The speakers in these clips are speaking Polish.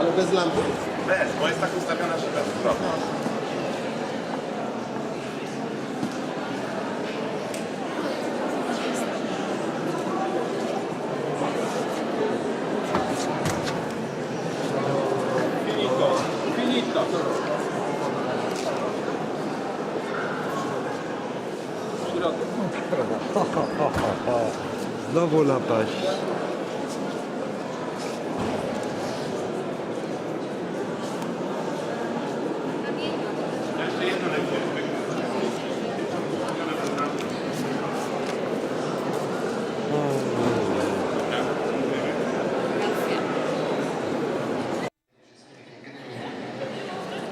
Ale bez lampy? Bez, bo jest tak ustawiona, że bez problemu. Finito, finito. Znowu napaść. Jeszcze jedno najpierw.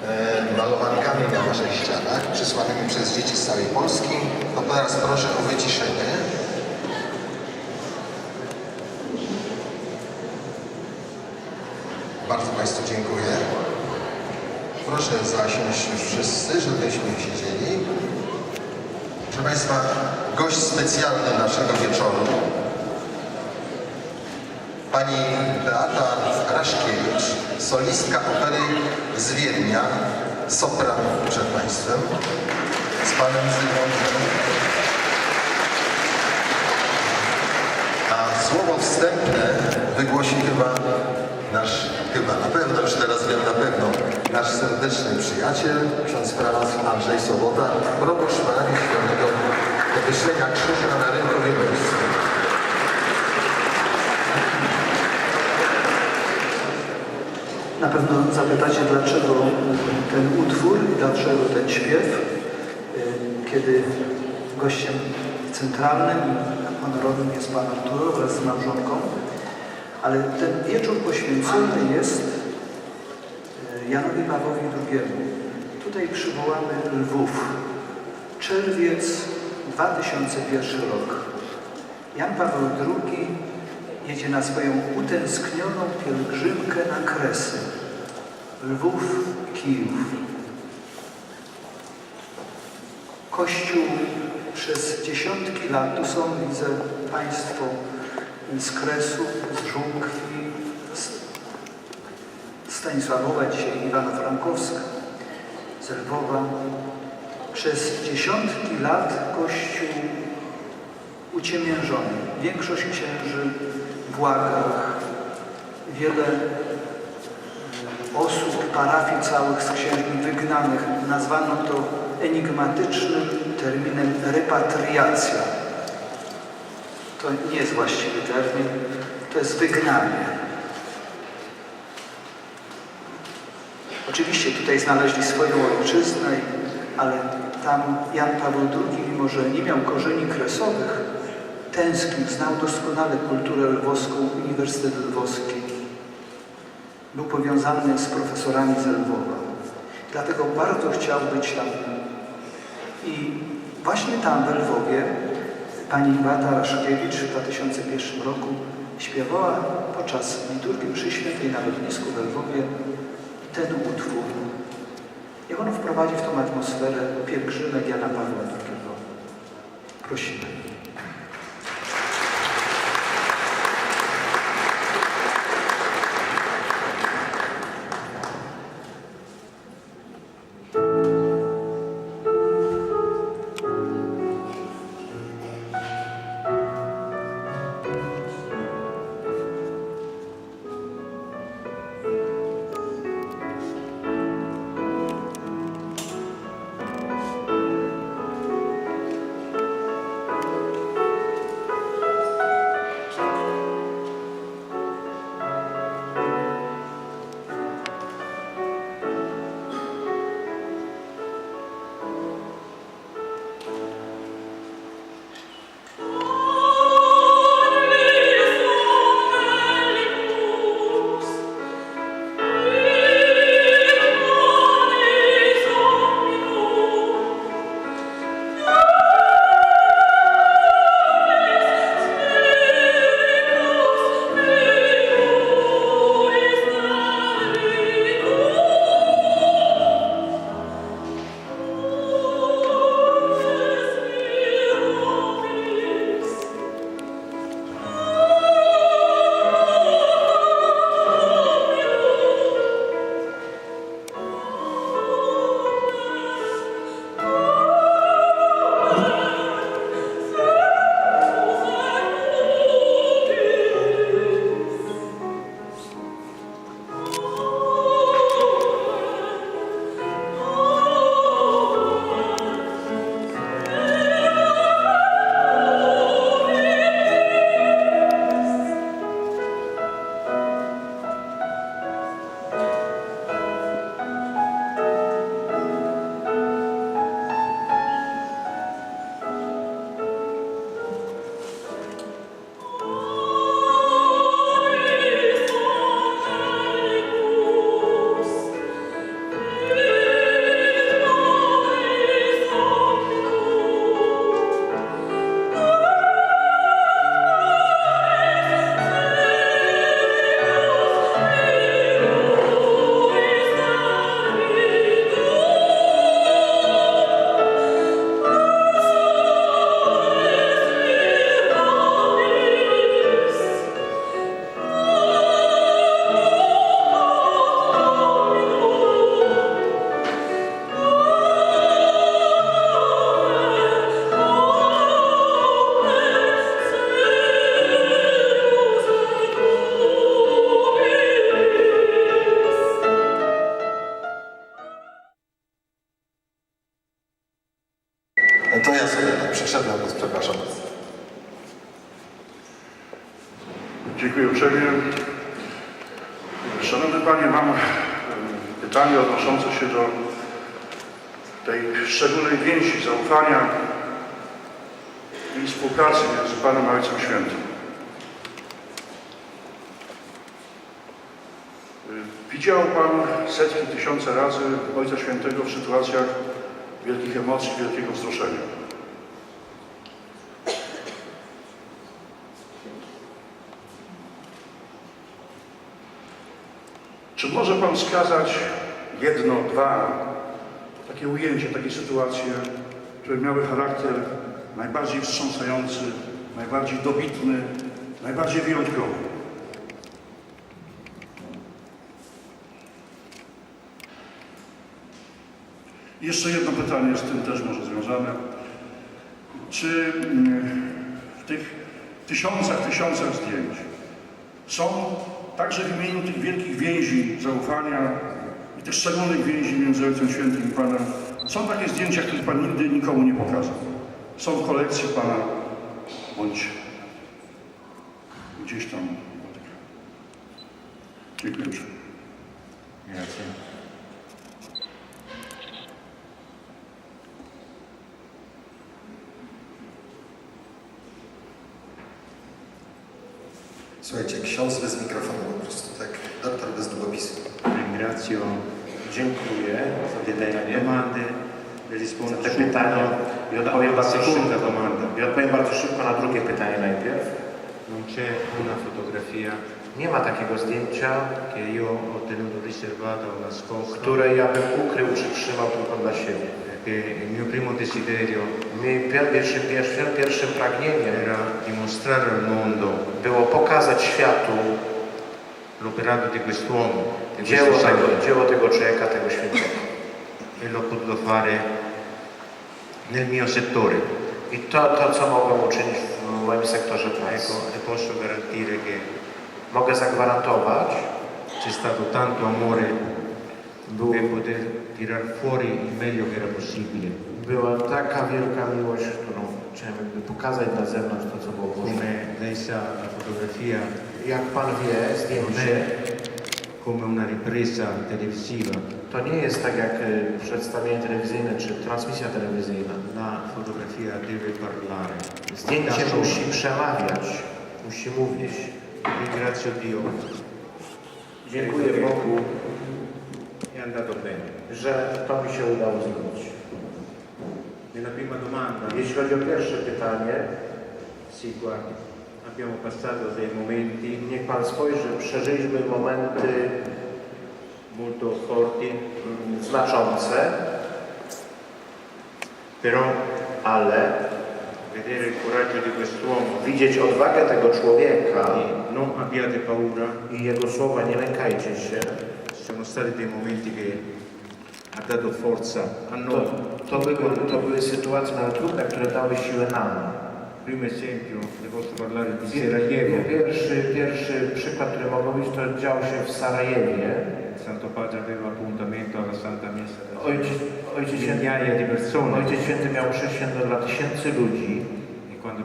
e, malowankami na naszych przysłanymi przez dzieci z całej Polski. To teraz proszę o wyciszenie. Bardzo Państwu dziękuję. Proszę zasiąść wszyscy, żebyśmy siedzieli. Proszę Państwa, gość specjalny naszego wieczoru, Pani Beata Raszkiewicz, solistka opery z Wiednia, sopran przed Państwem, z Panem Zygmuntem. A słowo wstępne wygłosi chyba nasz, chyba na pewno, już teraz wiem na pewno, nasz serdeczny przyjaciel, ksiądz prawas Andrzej Sobota, proboszcz parafii świętego Wyszlenia Krzyża na Rynkowie Miejscu. Na pewno zapytacie, dlaczego ten utwór i dlaczego ten śpiew, y, kiedy gościem centralnym, honorowym jest Pan Arturo wraz z małżonką, ale ten wieczór poświęcony jest y, Janowi Pawłowi II. Tutaj przywołamy Lwów. Czerwiec 2001 rok. Jan Paweł II jedzie na swoją utęsknioną pielgrzymkę na Kresy. Lwów, Kijów. Kościół przez dziesiątki lat, tu są, widzę Państwo z Kresu, z Żółkwi, Stanisławowa, dzisiaj Iwano-Frankowska, z Lwowa. Przez dziesiątki lat Kościół uciemiężony. Większość księży w łagach, wiele osób, parafii całych z księżmi wygnanych. Nazwano to enigmatycznym terminem repatriacja. To nie jest właściwy termin, to jest wygnanie. Oczywiście tutaj znaleźli swoją ojczyznę, ale tam Jan Paweł II, mimo że nie miał korzeni kresowych, tęsknił, znał doskonale kulturę lwowską, Uniwersytet Lwowski. Był powiązany z profesorami z Lwowa. Dlatego bardzo chciał być tam. I właśnie tam w Lwowie pani Beata Raszkiewicz w 2001 roku śpiewała podczas liturgii mszy świętej na lotnisku w Lwowie ten utwór. Jak on wprowadzi w tą atmosferę pielgrzymek Jana Pawła II. Prosimy. Widział Pan setki, tysiące razy Ojca Świętego w sytuacjach wielkich emocji, wielkiego wzruszenia. Czy może Pan wskazać jedno, dwa takie ujęcie, takie sytuacje, które miały charakter najbardziej wstrząsający, najbardziej dobitny, najbardziej wyjątkowy? Jeszcze jedno pytanie z tym też może związane. Czy mm, w tych tysiącach, tysiącach zdjęć są także w imieniu tych wielkich więzi zaufania i tych szczególnych więzi między Ojcem Świętym i Panem, są takie zdjęcia, których Pan nigdy nikomu nie pokazał. Są w kolekcji Pana bądź gdzieś tam. Dziękuję. uprzejmie. Słuchajcie, ksiądz bez mikrofonu po prostu, tak doktor bez długopisu. ringrazio Dziękuję za le rispondo Za te pytania. I odpowiem bardzo szybko. I odpowiem bardzo szybko na drugie pytanie najpierw. Non c'è una fotografia Nie ma takiego zdjęcia, che io ho tenuto które ja bym ukrył czy trzymał tylko dla siebie. Il mio primo desiderio Mi pier- pierwszym, pierwszym, pierwszym pragnieniem era dimostrare al mondo było pokazać światu l'operato di quest'uomo, di dzieło questo tego, santo, dzieło tego człowieka, tego świętego. e l'ho potuto fare nel mio settore. I to, to co mogłem uczynić w moim sektorze pracy. Ecco, e posso garantire che Mogę zagwarantować, c'è stato tanto amore per poter tirar fuori il meglio che era possibile. była taka wielka miłość, którą chciałem jakby pokazać na zewnątrz to, co było Boże. Come lei sa, la fotografia Jak Pan wie, zdjęcie come una ripresa televisiva, to nie jest tak jak y, przedstawienie telewizyjne czy transmisja telewizyjna. la fotografia deve parlare. Zdjęcie Da musi przemawiać, musi mówić. Ringrazio Dio, Dziękuję Bogu, è andato bene. że to mi się udało zrobić. Nella prima domanda, Jeśli chodzi o pierwsze pytanie, sì, guardi, abbiamo passato dei momenti niech Pan spojrzy, przeżyliśmy momenty molto forti, mm, znaczące, però ale vedere il coraggio di quest'uomo. widzieć odwagę tego człowieka non abbiate paura, i jego słowa nie lękajcie się, sono stati dei momenti che ha dato forza a to, noi. to, były, to były sytuacje nawet trudne, które dały siłę nam. Primo esempio, le posso parlare di Sarajevo, Pierwszy, pierwszy przykład, który mogę mówić, to działo się w Sarajewie. Santo Padre aveva appuntamento alla Santa Messa Ojciec, ojciec, święty, migliaia di persone ojciec Święty miał mszę świętą dla tysięcy ludzi.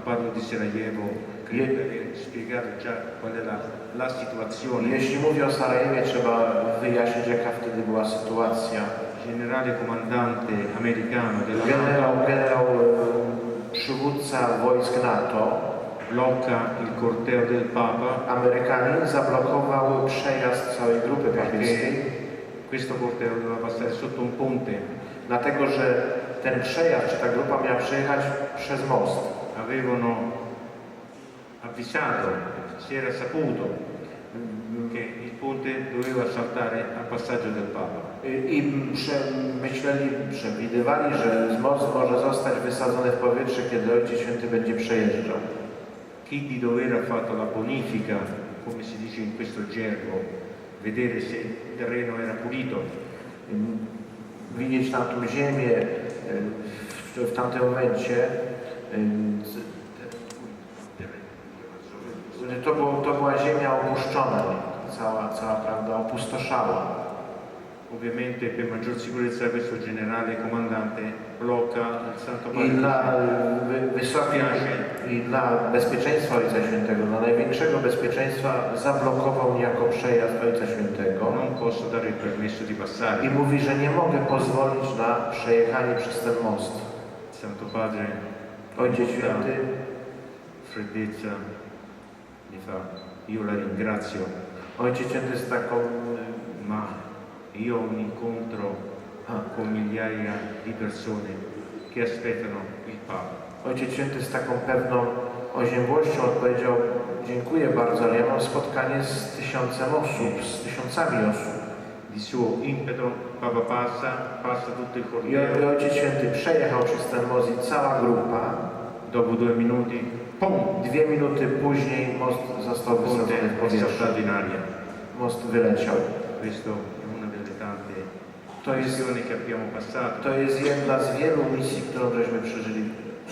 E quando parlo di Sarajevo credo di aver spiegato già qual è la, la situazione. Jeśli mówię o Sarajewie, trzeba wyjaśnić, jaka wtedy była sytuacja. Generale comandante americano della Generał, generał e, przywódca wojsk NATO, blocca il corteo del Papa Amerykanin, zablokował przejazd całej grupy papieskiej, questo corteo doveva passare sotto un ponte. dlatego że ten przejazd, czy ta grupa miała przejechać przez most. Avevano avvisato, si era saputo che il ponte doveva saltare al passaggio del Papa. I myśleli, przewidywali, że most może zostać wysadzony w powietrze, kiedy Ojciec Święty będzie przejeżdżał. Chi di dovere ha fatto la bonifica, come si dice in questo gergo, vedere se il terreno era pulito. Widzieć tamtą ziemię w tamtym momencie. To, było, to była ziemia opuszczona, cała, cała prawda, opustoszała. Ovviamente per maggior sicurezza questo generale comandante blocca il Santo I Padre. dla e, wy, wysokiej, i dla bezpieczeństwa Ojca Świętego, dla największego bezpieczeństwa zablokował niejako przejazd Ojca Świętego. Non posso dare il permesso di passare. I mówi, że nie mogę pozwolić na przejechanie przez ten most. Santo Padre Ojciec Święty freddezza mi fa, io la ringrazio, Ojciec Święty z taką, ma io un incontro con migliaia di persone. Che aspettano il Papa. Ojciec Święty z taką pewną oziębłością odpowiedział, dziękuję bardzo, ale ja mam spotkanie z tysiącem osób, z tysiącami osób. Di suo impeto Papa passa, passa tutto il I, i Ojciec Święty przejechał przez ten i cała grupa, dopo due minuti, dwie minuty później most został wysadzony w è powietrze. Most wyleciał. Questo è una delle tante To jest, missioni che abbiamo passato. to jest jedna z wielu misji, którą żeśmy przeżyli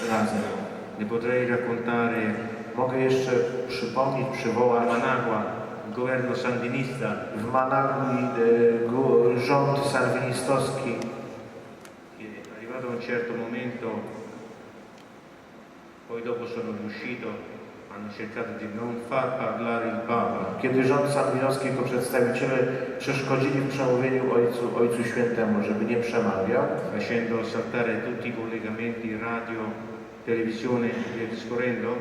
razem. Ne potrei raccontare Mogę jeszcze przypomnieć, przywołać Managua, il governo sandinista, w Managui e, gu- rząd sandinistowski che arrivato a un certo momento, poi dopo sono riuscito, hanno cercato di non far parlare il Papa. Kiedy rząd sandinowski jako przedstawiciele przeszkodzili w przemówieniu Ojcu, Ojcu Świętemu, żeby nie przemawiał, facendo saltare tutti i collegamenti radio, televisione e via discorrendo.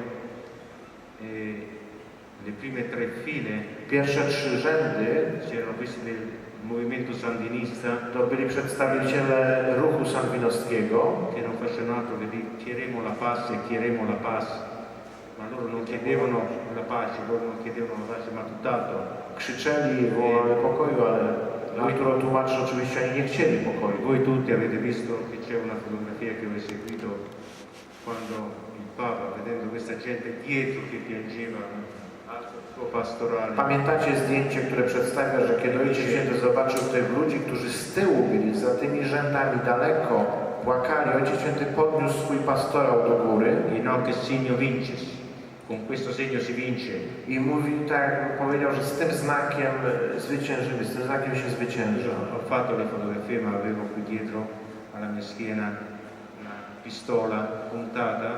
Le prime tre file pierwsze trzy rzędy c'erano questi del movimento sandinista to byli przedstawiciele ruchu sandinowskiego, che non facevano altro che dire chiederemo la pace, chiederemo la pace, ma loro non chiedevano la pace, loro non chiedevano la pace, ma tutt'altro. krzyczeli, wołali pokoju, ale Arturo tłumaczy, że oczywiście oni nie chcieli pokoju. Voi tutti avete visto che c'è una fotografia che ho eseguito quando il Papa, vedendo questa gente dietro che piangeva Pamiętacie zdjęcie, które przedstawia, że kiedy Ojciec Święty zobaczył tych ludzi, którzy z tyłu byli, za tymi rzędami daleko, płakali, Ojciec Święty podniósł swój pastorał do góry e no che segno vinces, con questo segno si vince. i mówi tak, powiedział, że z tym znakiem zwyciężymy, z tym znakiem się zwycięża. Ho fatto le fotografie ma avevo qui dietro alla mia schiena una pistola puntata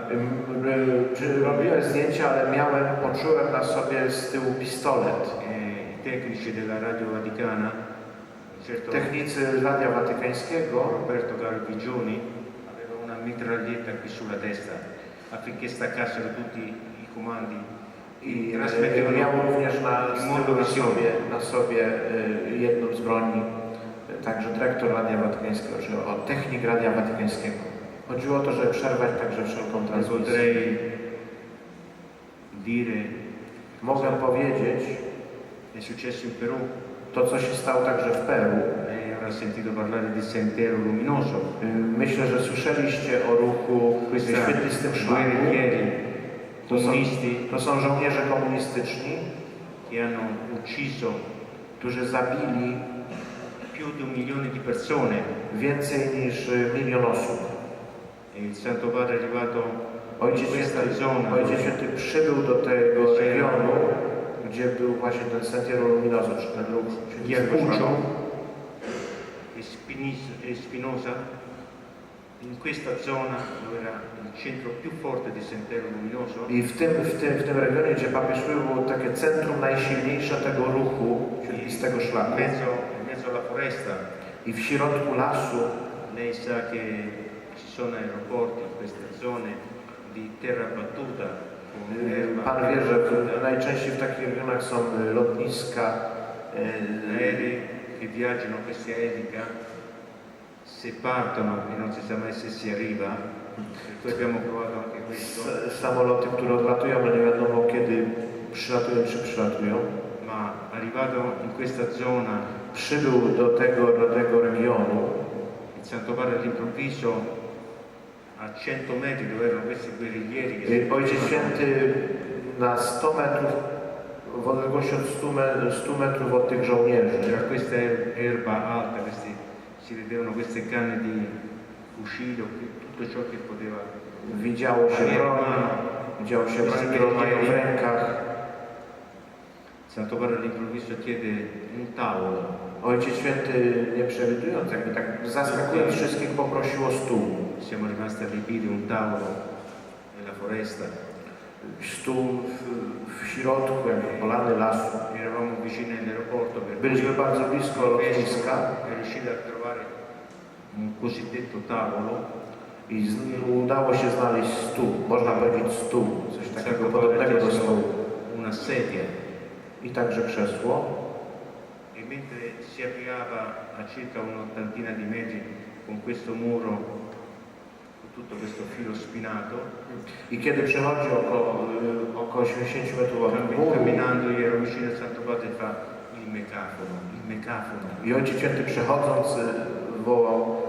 robiłem zdjęcia, ale miałem, poczułem na sobie z tyłu pistolet. e i tecnici della Radio Vaticana, certo Technicy Radia Watykańskiego Roberto Garbigioni aveva una mitraglietta qui sulla testa affinché staccassero tutti i comandi i i e, miał również na, na sobie, na sobie e, jedną z broni, e, także dyrektor Radia Watykańskiego, czy o technik Radia Watykańskiego. Chodziło o to, żeby przerwać także wszelką E transmisję. Dire Mogę powiedzieć è successo in Perù to, co się stało także w Peru. avrà sentito parlare di Sentiero Luminoso Y, Myślę, że słyszeliście o ruchu świetlistym szlaku. To są, to są żołnierze komunistyczni, che hanno ucciso którzy zabili più di un milione di persone więcej niż milion osób. e il Santo Padre è arrivato Ojciec Święty, Ojciec Święty przybył do tego regionu, gdzie był właśnie ten Sentiero Luminoso, czy ten ruch e Spinosa, in questa zona dove era il centro più forte di Sentiero Luminoso, I w tym, w, tym, w tym regionie, gdzie papież był, było takie centrum najsilniejsze tego ruchu świetlistego in szlaku. mezzo, mezzo alla foresta. I w środku lasu Lei sa che ci sono aeroporti in queste zone di terra battuta Pan wie, że w, najczęściej w takich regionach są lotniska, aerei che viaggiano questi aerei se partono e non si sa mai se si arriva, cui abbiamo provato anche questo, samoloty, które odlatują, ale nie wiadomo kiedy przylatują, czy przylatują. ma arrivato in questa zona Przybył do tego, do tego regionu. il Santo Padre all'improvviso a 100 metri dove erano questi guerriglieri che Ojciec Święty na 100 metrów, w odległości od 100, me, 100 metrów od tych żołnierzy, C'era questa er- erba alta, questi, si vedevano queste canne di fucile, tutto ciò che poteva. widziało się broń, widziało się broń, którą mają w rękach. Santo Padre all'improvviso chiede un tavolo, Ojciec Święty, nie przewidując, jakby tak zaskakując wszystkich, poprosił o stół. Siamo rimasti allibiti, un tavolo nella foresta. W środku, jakby polany lasu. Eravamo vicini all'aeroporto per Byliśmy bardzo blisko lotniska è riuscito a trovare un cosiddetto tavolo. i z, udało się znaleźć stół, można powiedzieć stół, coś takiego podobnego do stołu. una sedia I także krzesło. e mentre si avviava a circa un'ottantina di metri con questo muro, tutto questo filo spinato, I kiedy przechodzi około, y, około 80 metrów od muru camminando io ero vicino al Santo Padre e fa il mecafono, il mecafono. i Ojciec Święty przechodząc y, wołał